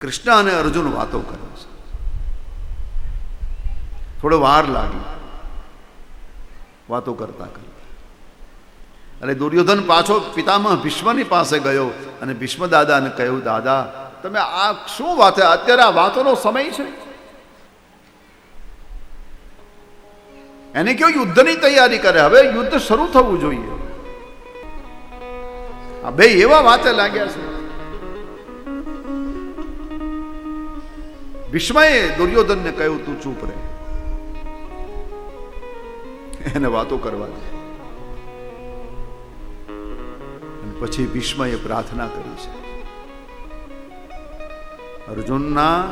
કૃષ્ણ અને અર્જુન વાતો કરે છે. થોડો વાર લાગી. વાતો કરતા કરતા. અને દુર્યોધન પાછો પિતામાં ભીષ્મની પાસે ગયો અને ભીષ્મ દાદાને કહ્યું, દાદા, તમે આ શું વાત? અત્યારે આ વાતોનો સમય છે. એને કયો યુદ્ધની તૈયારી કરે. હવે યુદ્ધ શરૂ થવું જોઈએ. આ બે એવા વાતે લાગ્યા છે. ભીષ્મએ દુર્યોધનને કહ્યું, તું ચૂપ રહે. એને વાતો કરવા દે. પછી ભીષ્મએ પ્રાર્થના કરી છે. અર્જુનના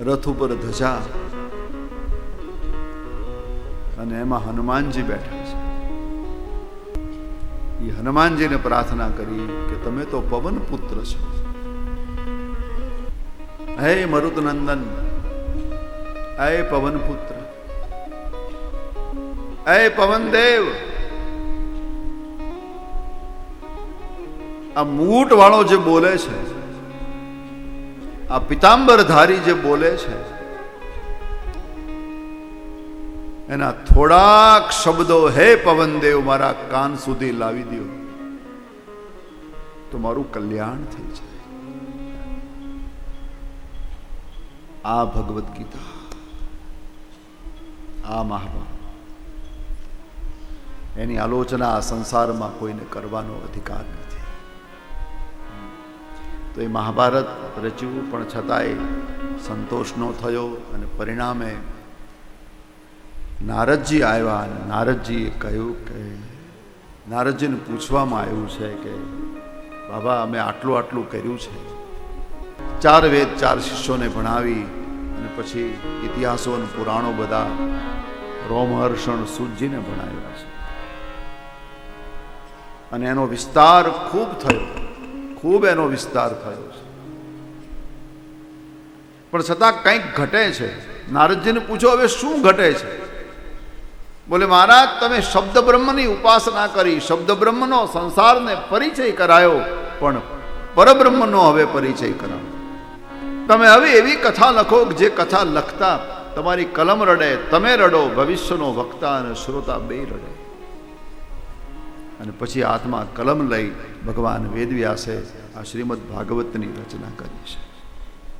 રથ ઉપર ધજા અને એમાં હનુમાનજી બેઠા છે. એ હનુમાનજીને પ્રાર્થના કરી કે તમે તો પવન પુત્ર છો. હે મરુતનંદન અય પવન પુત્ર પવન દેવ આ મૂટ વાળો જે બોલે છે, આ પિતાંબરધારી જે બોલે છે, એના થોડાક શબ્દો હે પવનદેવ મારા કાન સુધી લાવી દો તો મારું કલ્યાણ થઈ જાય. આ ભગવદ્ ગીતા, આ મહાભારત. એની આલોચના આ સંસારમાં કોઈને કરવાનો અધિકાર નથી. તો એ મહાભારત રચ્યું, પણ છતાંય સંતોષ ન થયો અને પરિણામે નારદજી આવ્યા અને નારદજીએ કહ્યું કે, નારદજીને પૂછવામાં આવ્યું છે કે, બાબા, અમે આટલું આટલું કર્યું છે. ચાર વેદ ચાર શિષ્યોને ભણાવી અને પછી ઇતિહાસો અને પુરાણો બધા રોમહર્ષણ સુજીને ભણાવ્યા છે. અને એનો વિસ્તાર ખૂબ થયો. ખૂબ એનો વિસ્તાર થયો છે. પણ છતાં કંઈક ઘટે છે. નારદજીને પૂછો, હવે શું ઘટે છે? બોલે, મહારાજ, તમે શબ્દ બ્રહ્મની ઉપાસના કરી શબ્દ બ્રહ્મનો સંસારને પરિચય કરાયો, પણ પરબ્રહ્મનો હવે પરિચય કરાવો. તમે હવે એવી કથા લખો જે કથા લખતા તમારી કલમ રડે, તમે રડો, ભવિષ્યનો વક્તા અને શ્રોતા બે રડે. અને પછી હાથમાં કલમ લઈ ભગવાન વેદવ્યાસે આ શ્રીમદ ભાગવતની રચના કરી છે.